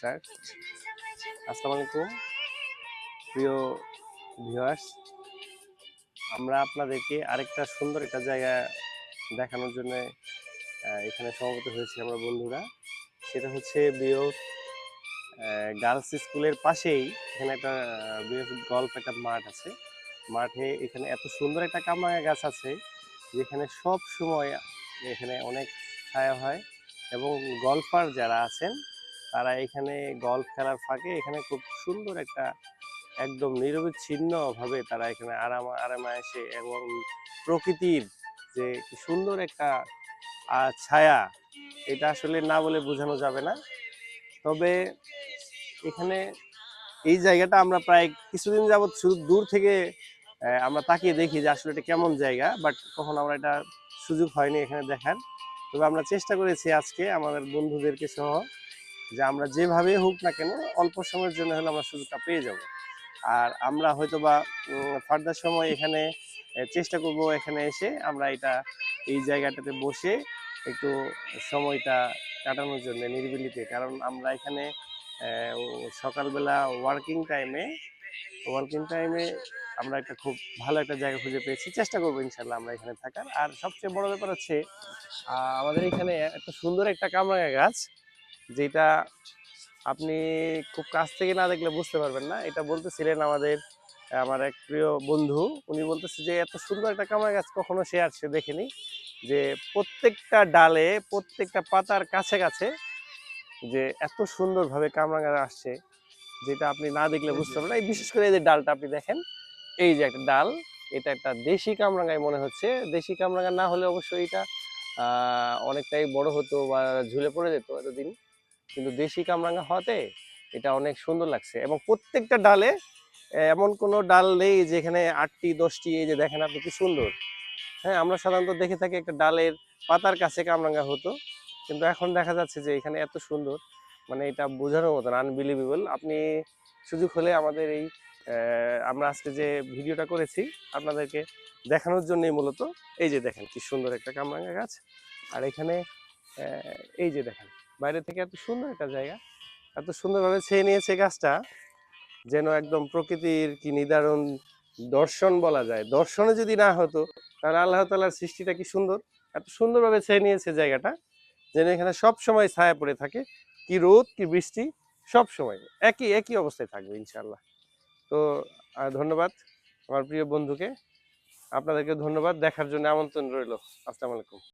Start আসসালামু আলাইকুম। প্রিয় ভিউয়ার্স, আমরা আপনাদেরকে আরেকটা সুন্দর একটা জায়গা দেখানোর জন্য এখানে সমবেত হয়েছি আমরা বন্ধুরা। সেটা হচ্ছে বিয়োগ গার্লস স্কুলের পাশেই এখানে একটা বিয়োগ গল্প একটা মাঠ আছে। মাঠে এখানে এত সুন্দর একটা কামরাঙা গাছ আছে, যেখানে সব সময় এখানে অনেক ছায়া হয় এবং গল্ফার যারা আছেন তারা এখানে গল্ফ খেলার ফাঁকে এখানে খুব সুন্দর একটা একদম নিরবিচ্ছিন্ন ভাবে তারা এখানে আরাম, আরামে এসে এবং প্রকৃতির যে সুন্দর একটা ছায়া, এটা আসলে না বলে বোঝানো যাবে না। তবে এখানে এই জায়গাটা আমরা প্রায় কিছুদিন যাবৎ শুধু দূর থেকে আমরা তাকিয়ে দেখি যে আসলে এটা কেমন জায়গা বাট কখন আমরা এটা সুযোগ হয়নি এখানে দেখার। তবে আমরা চেষ্টা করেছি আজকে আমাদের বন্ধুদেরকে সহ যে আমরা যেভাবে হোক না কেন, অল্প সময়ের জন্য হলে আমরা সুযোগটা পেয়ে যাব। আর আমরা হয়তো বা ফার্দার সময় এখানে চেষ্টা করব এখানে এসে আমরা এটা, এই জায়গাটাতে বসে একটু সময়টা কাটানোর জন্য নিরিবিলিতে। কারণ আমরা এখানে সকালবেলা ওয়ার্কিং টাইমে ওয়ার্কিং টাইমে আমরা একটা খুব ভালো একটা জায়গা খুঁজে পেয়েছি। চেষ্টা করব ইনশাল্লাহ আমরা এখানে থাকার। আর সবচেয়ে বড় ব্যাপার হচ্ছে আমাদের এখানে একটা সুন্দর একটা কামরাঙা গাছ যেটা আপনি খুব কাছ থেকে না দেখলে বুঝতে পারবেন না, এটা বলতেছিলেন আমাদের, আমার এক প্রিয় বন্ধু, উনি বলতেছে যে, এত সুন্দর একটা কামরাঙা গাছ কখনো সে আর সে দেখেনি, যে প্রত্যেকটা ডালে, প্রত্যেকটা পাতার কাছে কাছে যে এত সুন্দরভাবে কামরাঙা আসছে, যেটা আপনি না দেখলে বুঝতে পারবেন এই বিশেষ করে এই যে ডালটা আপনি দেখেন, এই যে একটা ডাল, এটা একটা দেশি কামরাঙায় মনে হচ্ছে। দেশি কামরাঙা না হলে অবশ্যই এটা অনেকটাই বড় হতো বা ঝুলে পড়ে যেত এতদিন। কিন্তু দেশি কামরাঙা হওয়াতে এটা অনেক সুন্দর লাগছে। এবং প্রত্যেকটা ডালে, এমন কোনো ডাল নেই যেখানে আটটি, দশটি, এই যে দেখেন আপনি কি সুন্দর। হ্যাঁ আমরা সাধারণত দেখে থাকি একটা ডালের পাতার কাছে কামরাঙা হতো। কিন্তু এখন দেখা যাচ্ছে যে এখানে এত সুন্দর মানে এটা বোঝানোর মতন আনবিলিভেবল আপনি সুযোগ হলে আমাদের এই আমরা আজকে যে ভিডিওটা করেছি, আপনাদেরকে দেখানোর জন্যই মূলত এই যে দেখেন কি সুন্দর একটা কামরাঙা গাছ। আর এখানে এই যে দেখেন বাইরে থেকে এত সুন্দর একটা জায়গা। এত সুন্দরভাবে ছেয়ে নিয়েছে গাছটা, যেন একদম প্রকৃতির কি নিদারণ দর্শন বলা যায়। দর্শনে যদি না হতো, তাহলে আল্লাহ তালার সৃষ্টিটা কি সুন্দর? এত সুন্দরভাবে ছেয়ে নিয়েছে জায়গাটা, যেন এখানে সব সময় ছায়া পড়ে থাকে, কি রোদ, কি বৃষ্টি সব সময় একই একই অবস্থায় থাকবে ইনশাল্লাহ তো ধন্যবাদ আমার প্রিয় বন্ধুকে। আপনাদেরকে ধন্যবাদ। দেখার জন্য আমন্ত্রণ রইল। আসসালামু আলাইকুম।